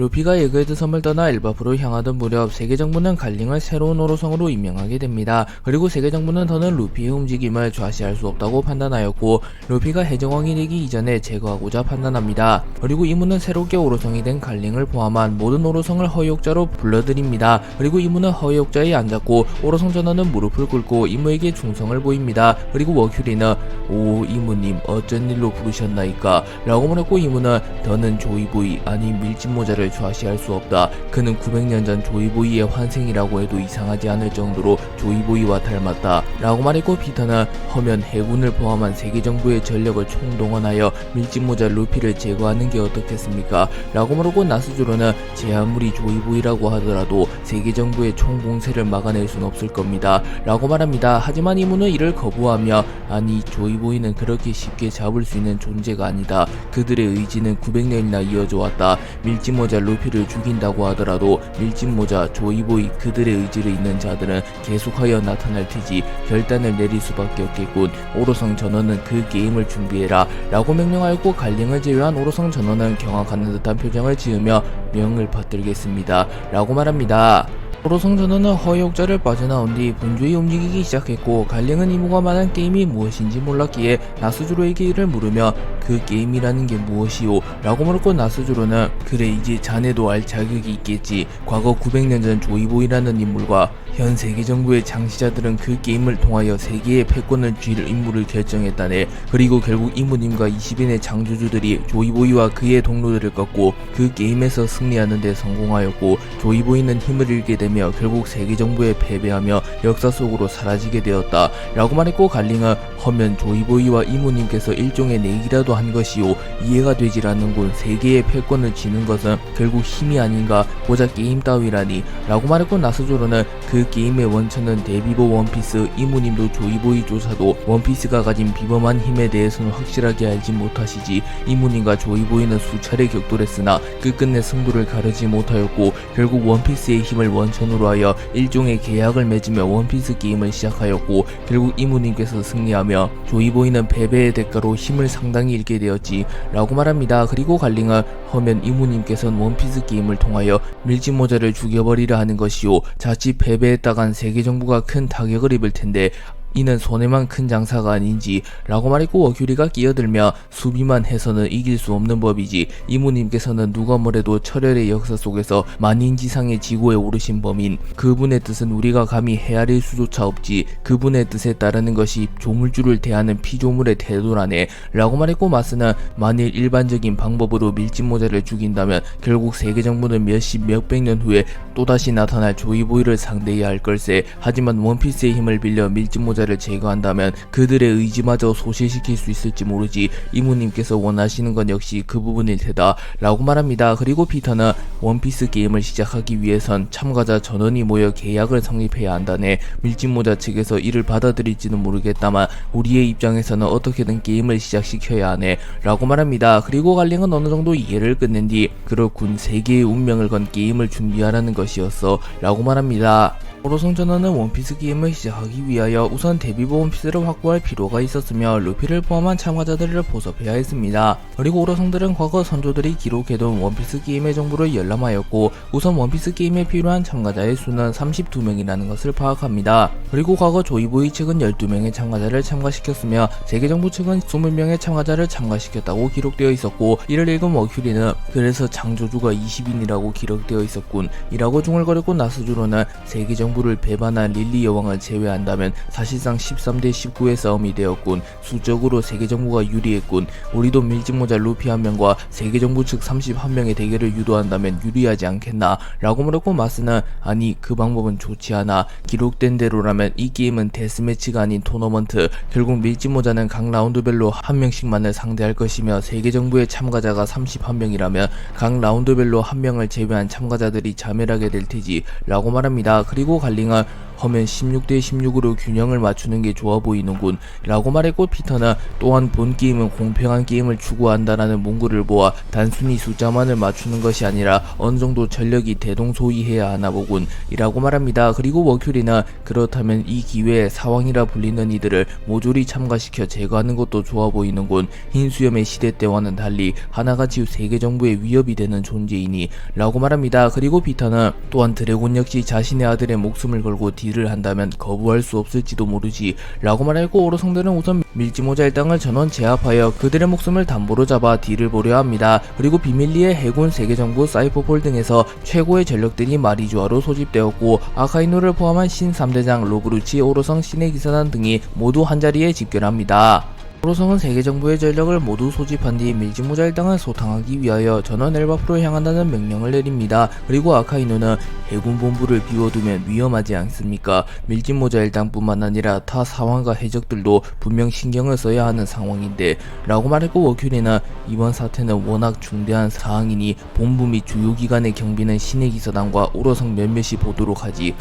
루피가 에그헤드 섬을 떠나 엘바프로 향하던 무렵 세계 정부는 갈링을 새로운 오로성으로 임명하게 됩니다. 그리고 세계 정부는 더는 루피의 움직임을 좌시할 수 없다고 판단하였고 루피가 해적왕이 되기 이전에 제거하고자 판단합니다. 그리고 이문은 새롭게 오로성이 된 갈링을 포함한 모든 오로성을 허위옥자로 불러들입니다. 그리고 이문은 허위옥자에 앉았고 오로성 전원은 무릎을 꿇고 이무에게 충성을 보입니다. 그리고 워큐리는 오 이무님 어쩐 일로 부르셨나이까 라고 말했고 이무는 더는 조이보이 아니 밀짚모자를 좌시할 수 없다. 그는 900년 전 조이보이의 환생이라고 해도 이상하지 않을 정도로 조이보이와 닮았다. 라고 말했고 피터는 허면 해군을 포함한 세계 정부의 전력을 총동원하여 밀짚모자 루피를 제거하는 게 어떻겠습니까? 라고 말하고 나스조로는 제 아무리 조이보이라고 하더라도 세계 정부의 총공세를 막아낼 순 없을 겁니다. 라고 말합니다. 하지만 이문은 이를 거부하며 아니 조이보이는 그렇게 쉽게 잡을 수 있는 존재가 아니다. 그들의 의지는 900년이나 이어져 왔다. 밀짚모자 루피를 죽인다고 하더라도 밀짚모자 조이보이 그들의 의지를 잇는 자들은 계속하여 나타날 테지 결단을 내릴 수밖에 없겠군. 오로성 전원은 그 게임을 준비해라. 라고 명령하였고 갈링을 제외한 오로성 전원은 경악하는 듯한 표정을 지으며 명을 받들겠습니다. 라고 말합니다. 오로성 전원은 허위옥자를 빠져나온 뒤 분주히 움직이기 시작했고 갈링은 이모가 말한 게임이 무엇인지 몰랐기에 나스주로에게 이를 물으며 그 게임이라는 게 무엇이오? 라고 물었고 나스주로는 그래 이제 자네도 알 자격이 있겠지 과거 900년 전 조이보이라는 인물과 현 세계 정부의 장시자들은 그 게임을 통하여 세계의 패권을 쥘 임무를 결정했다네. 그리고 결국 이모님과 20인의 창조주들이 조이보이와 그의 동료들을 꺾고 그 게임에서 승리하는 데 성공하였고 조이보이는 힘을 잃게 되며 결국 세계 정부에 패배하며 역사 속으로 사라지게 되었다. 라고 말했고 갈링은 허면 조이보이와 이모님께서 일종의 내기라도 한 것이오. 이해가 되질 않는군. 세계의 패권을 쥐는 것은 결국 힘이 아닌가. 고작 게임 따위라니. 라고 말했고 나스조로는 그 게임의 원천은 데비버 원피스 이모님도 조이보이 조사도 원피스가 가진 비범한 힘에 대해서는 확실하게 알지 못하시지 이모님과 조이보이는 수차례 격돌했으나 끝끝내 승부를 가르지 못하였고 결국 원피스의 힘을 원천으로 하여 일종의 계약을 맺으며 원피스 게임을 시작하였고 결국 이모님께서 승리하며 조이보이는 패배의 대가로 힘을 상당히 잃게 되었지 라고 말합니다. 그리고 갈링은 허면 이모님께서는 원피스 게임을 통하여 밀짚모자를 죽여버리려 하는 것이오. 자칫 패배했다간 세계 정부가 큰 타격을 입을 텐데 이는 손해만 큰 장사가 아닌지 라고 말했고 워큐리가 끼어들며 수비만 해서는 이길 수 없는 법이지 이모님께서는 누가 뭐래도 철혈의 역사 속에서 만인지상의 지구에 오르신 범인. 그분의 뜻은 우리가 감히 헤아릴 수조차 없지 그분의 뜻에 따르는 것이 조물주를 대하는 피조물의 태도라네 라고 말했고 마스는 만일 일반적인 방법으로 밀짚모자를 죽인다면 결국 세계 정부는 몇십 몇백 년 후에 또다시 나타날 조이보이를 상대해야 할 걸세. 하지만 원피스의 힘을 빌려 밀짚모자 를 제거한다면 그들의 의지마저 소실시킬 수 있을지 모르지 이모님께서 원하시는 건 역시 그 부분일 테다 라고 말합니다. 그리고 피터는 원피스 게임을 시작하기 위해선 참가자 전원이 모여 계약을 성립해야 한다네 밀짚모자 측에서 이를 받아들일지는 모르겠다만 우리의 입장에서는 어떻게든 게임을 시작시켜야 하네 라고 말합니다. 그리고 갈링은 어느 정도 이해를 끝낸 뒤 그렇군 세계의 운명을 건 게임을 준비하라는 것이었어 라고 말합니다 오로성 전원은 원피스 게임을 시작하기 위하여 우선 데뷔버 원피스를 확보할 필요가 있었으며 루피를 포함한 참가자들을 보섭해야 했습니다. 그리고 오로성들은 과거 선조들이 기록해둔 원피스 게임의 정보를 열람하였고 우선 원피스 게임에 필요한 참가자의 수는 32명이라는 것을 파악합니다. 그리고 과거 조이보이 측은 12명의 참가자를 참가시켰으며 세계정부 측은 20명의 참가자를 참가시켰다고 기록되어 있었고 이를 읽은 워큐리는 그래서 창조주가 20인이라고 기록되어 있었군 이라고 중얼거렸고 나스주로는 세계정부 정부를 배반한 릴리 여왕을 제외한다면 사실상 13대 19의 싸움이 되었군. 수적으로 세계 정부가 유리했군. 우리도 밀짚모자 루피 한 명과 세계 정부 측 31명의 대결을 유도한다면 유리하지 않겠나? 라고 물었고 마스는 아니 그 방법은 좋지 않아. 기록된 대로라면 이 게임은 데스매치가 아닌 토너먼트. 결국 밀짚모자는 각 라운드별로 한 명씩만을 상대할 것이며 세계 정부의 참가자가 31명이라면 각 라운드별로 한 명을 제외한 참가자들이 자멸하게 될 테지. 라고 말합니다. 그리고 갈링은 허면 16대 16으로 균형을 맞추는 게 좋아 보이는군. 라고 말했고 피터는 또한 본 게임은 공평한 게임을 추구한다라는 문구를 보아 단순히 숫자만을 맞추는 것이 아니라 어느 정도 전력이 대동소이해야 하나 보군. 이라고 말합니다. 그리고 워큐리는 그렇다면 이 기회에 사왕이라 불리는 이들을 모조리 참가시켜 제거하는 것도 좋아 보이는군. 흰 수염의 시대 때와는 달리 하나같이 세계 정부의 위협이 되는 존재이니 라고 말합니다. 그리고 피터는 또한 드래곤 역시 자신의 아들의 목숨을 걸고 딜을 한다면 거부할 수 없을지도 모르지 라고 말하고 오로성들은 우선 밀지모자 일당을 전원 제압하여 그들의 목숨을 담보로 잡아 딜을 보려 합니다. 그리고 비밀리에 해군 세계정부 사이퍼폴 등에서 최고의 전력들이 마리주아로 소집되었고 아카이노를 포함한 신 3대장 로브루치 오로성 신의 기사단 등이 모두 한자리에 집결합니다. 오로성은 세계 정부의 전력을 모두 소집한 뒤 밀지모자 일당을 소탕하기 위하여 전원 엘바프로 향한다는 명령을 내립니다. 그리고 아카이노는 해군 본부를 비워두면 위험하지 않습니까? 밀지모자 일당뿐만 아니라 타 사왕과 해적들도 분명 신경을 써야 하는 상황인데 라고 말했고 워큐리는 이번 사태는 워낙 중대한 사항이니 본부 및 주요 기관의 경비는 신의 기사단과 오로성 몇몇이 보도록 하지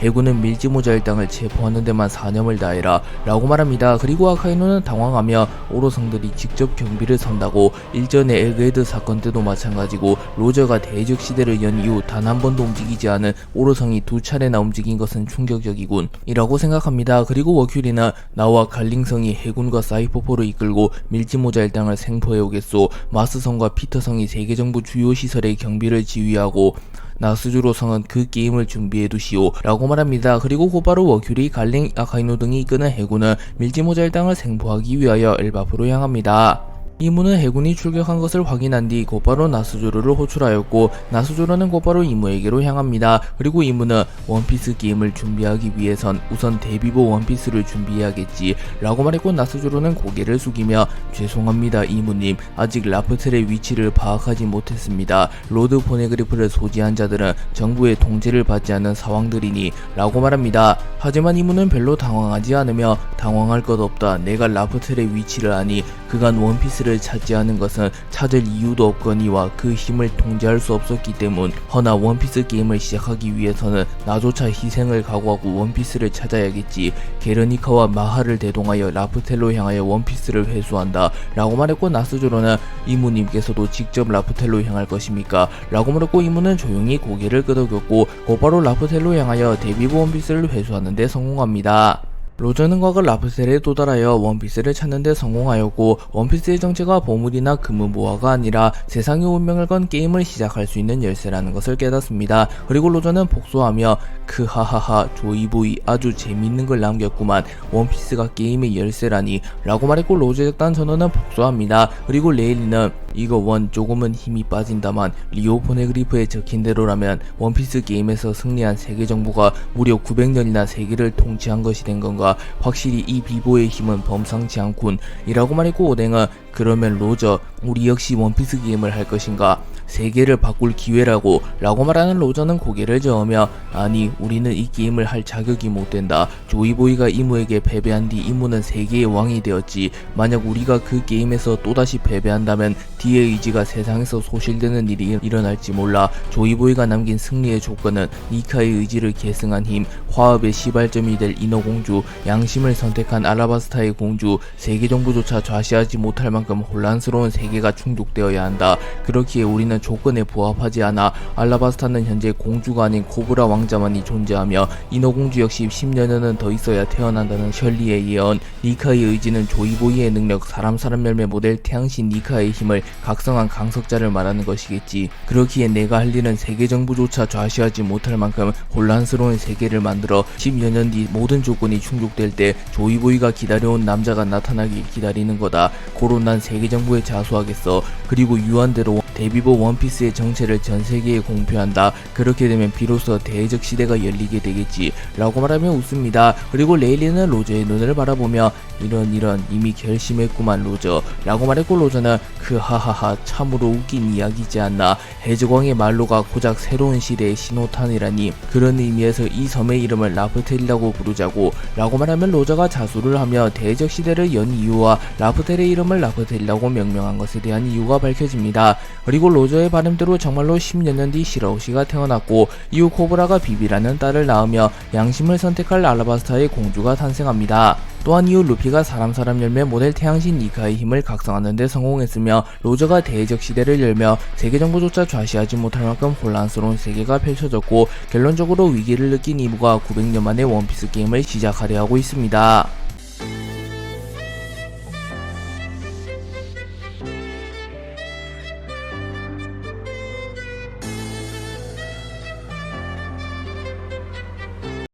해군은 밀지모자 일당을 체포하는 데만 사념을 다해라 라고 말합니다. 그리고 아카이노는 당황하며 오로성들이 직접 경비를 선다고 일전의 에그헤드 사건 때도 마찬가지고 로저가 대적 시대를 연 이후 단 한 번도 움직이지 않은 오로성이 두 차례나 움직인 것은 충격적이군 이라고 생각합니다. 그리고 워큐리는 나와 갈링성이 해군과 사이퍼포를 이끌고 밀지모자 일당을 생포해 오겠소 마스성과 피터성이 세계정부 주요 시설의 경비를 지휘하고 나스주로성은 그 게임을 준비해 두시오 라고 말합니다. 그리고 곧바로 워큐리, 갈링, 아카이노 등이 이끄는 해군은 밀지모자 일당을 생포하기 위하여 엘바프로 향합니다. 이무는 해군이 출격한 것을 확인한 뒤 곧바로 나스조로를 호출하였고 나스조로는 곧바로 이무에게로 향합니다. 그리고 이무는 원피스 게임을 준비하기 위해선 우선 데뷔보 원피스를 준비해야겠지 라고 말했고 나스조로는 고개를 숙이며 죄송합니다 이무님 아직 라프텔의 위치를 파악하지 못했습니다. 로드 포네그리프를 소지한 자들은 정부의 통제를 받지 않는 사왕들이니 라고 말합니다. 하지만 이무는 별로 당황하지 않으며 당황할 것 없다 내가 라프텔의 위치를 아니 그간 원피스를 차지하는 것은 찾을 이유도 없거니와 그 힘을 통제할 수 없었기 때문 허나 원피스 게임을 시작하기 위해서는 나조차 희생을 각오하고 원피스를 찾아야겠지. 게르니카와 마하를 대동하여 라프텔로 향하여 원피스를 회수한다. 라고 말했고 나스조로는 이무님께서도 직접 라프텔로 향할 것입니까? 라고 물었고 이무는 조용히 고개를 끄덕였고 곧바로 라프텔로 향하여 데뷔보 원피스를 회수하는데 성공합니다 로저는 과거 라프셀에 도달하여 원피스를 찾는 데 성공하였고 원피스의 정체가 보물이나 금은 모아가 아니라 세상의 운명을 건 게임을 시작할 수 있는 열쇠라는 것을 깨닫습니다. 그리고 로저는 복수하며 그 하하하 조이보이 아주 재밌는 걸 남겼구만 원피스가 게임의 열쇠라니 라고 말했고 로저 작단 전원은 복수합니다. 그리고 레일리는 이거 원 조금은 힘이 빠진다만 리오 포네그리프에 적힌 대로라면 원피스 게임에서 승리한 세계 정부가 무려 900년이나 세계를 통치한 것이 된 건가 확실히 이 비보의 힘은 범상치 않군. 이라고 말했고 오뎅은 그러면 로저 우리 역시 원피스 게임을 할 것인가? 세계를 바꿀 기회라고? 라고 말하는 로저는 고개를 저으며 아니 우리는 이 게임을 할 자격이 못 된다. 조이보이가 이무에게 패배한 뒤 이무는 세계의 왕이 되었지. 만약 우리가 그 게임에서 또다시 패배한다면 디의 의지가 세상에서 소실되는 일이 일어날지 몰라. 조이보이가 남긴 승리의 조건은 니카의 의지를 계승한 힘 화합의 시발점이 될 인어공주 양심을 선택한 아라바스타의 공주. 세계 정부조차 좌시하지 못할 만큼 혼란스러운 세계 가 충족되어야 한다. 그렇기에 우리는 조건에 부합하지 않아 알라바스타는 현재 공주가 아닌 코브라 왕자만이 존재하며 인어공주 역시 10년여는 더 있어야 태어난다는 셜리의 예언 니카의 의지는 조이보이의 능력 사람 사람 열매 모델 태양신 니카의 힘을 각성한 강석자를 말하는 것이겠지. 그렇기에 내가 할 일은 세계 정부조차 좌시하지 못할 만큼 혼란스러운 세계를 만들어 10여 년 뒤 모든 조건이 충족될 때 조이보이가 기다려온 남자가 나타나길 기다리는 거다. 고로 난 세계 정부에 자수 하겠어. 그리고 유한대로 데뷔보 원피스의 정체를 전 세계에 공표한다. 그렇게 되면 비로소 대적 시대가 열리게 되겠지. 라고 말하며 웃습니다. 그리고 레일리는 로저의 눈을 바라보며 이런 이런 이미 결심했구만 로저. 라고 말했고 로저는 그 하하하 참으로 웃긴 이야기지 않나. 해적왕의 말로가 고작 새로운 시대의 신호탄이라니. 그런 의미에서 이 섬의 이름을 라프텔이라고 부르자고. 라고 말하면 로저가 자수를 하며 대적 시대를 연 이유와 라프텔의 이름을 라프텔이라고 명명한 것에 대한 이유가 밝혀집니다. 그리고 로저의 바람대로 정말로 10여 년뒤 시라오시가 태어났고 이후 코브라가 비비라는 딸을 낳으며 양심을 선택할 알라바스타의 공주가 탄생합니다. 또한 이후 루피가 사람 사람 열매 모델 태양신 니카의 힘을 각성하는 데 성공했으며 로저가 대적 시대를 열며 세계 정부조차 좌시하지 못할 만큼 혼란스러운 세계가 펼쳐졌고 결론적으로 위기를 느낀 이브가 900년 만에 원피스 게임을 시작하려 하고 있습니다.